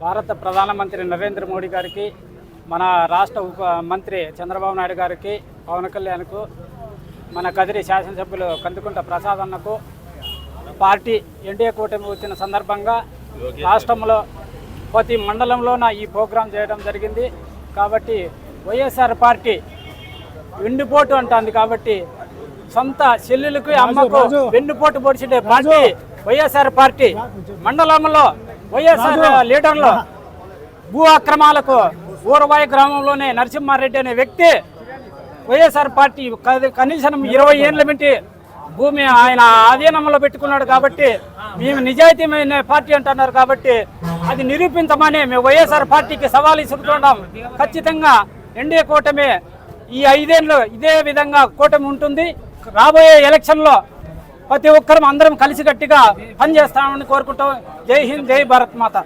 భారత ప్రధానమంత్రి నరేంద్ర మోడీ గారికి మన రాష్ట్ర ఉప మంత్రి చంద్రబాబు నాయుడు గారికి పవన్ కళ్యాణ్కు మన కదిరి శాసనసభ్యులు కందుకుంట ప్రసాద్ అన్నకు పార్టీ ఎన్డీఏ కూటమి వచ్చిన సందర్భంగా రాష్ట్రంలో ప్రతి మండలంలోన ఈ ప్రోగ్రాం చేయడం జరిగింది. కాబట్టి వైఎస్ఆర్ పార్టీ వెన్నుపోటు అంటుంది కాబట్టి సొంత చెల్లెలకు అమ్మకు వెన్నుపోటు పొడిచిడే పార్టీ వైఎస్ఆర్ పార్టీ మండలంలో వైఎస్ఆర్ లీడర్లు. భూ అక్రమాలకు ఊరవాయి గ్రామంలోనే నరసింహారెడ్డి అనే వ్యక్తి వైఎస్ఆర్ పార్టీ కనీసం ఇరవై ఏళ్ళ బట్టి భూమి ఆయన ఆధీనంలో పెట్టుకున్నాడు కాబట్టి మేము నిజాయితీమైన పార్టీ అంటున్నారు కాబట్టి అది నిరూపించమని మేము వైఎస్ఆర్ పార్టీకి సవాల్ ఇస్తున్నాం ఖచ్చితంగా ఎన్డీఏ కూటమి ఈ ఐదేళ్ళు ఇదే విధంగా కూటమి ఉంటుంది. రాబోయే ఎలక్షన్లో ప్రతి ఒక్కరం అందరం కలిసికట్టుగా పనిచేస్తామని కోరుకుంటాం జై హింద్ జై భారత్ మాత.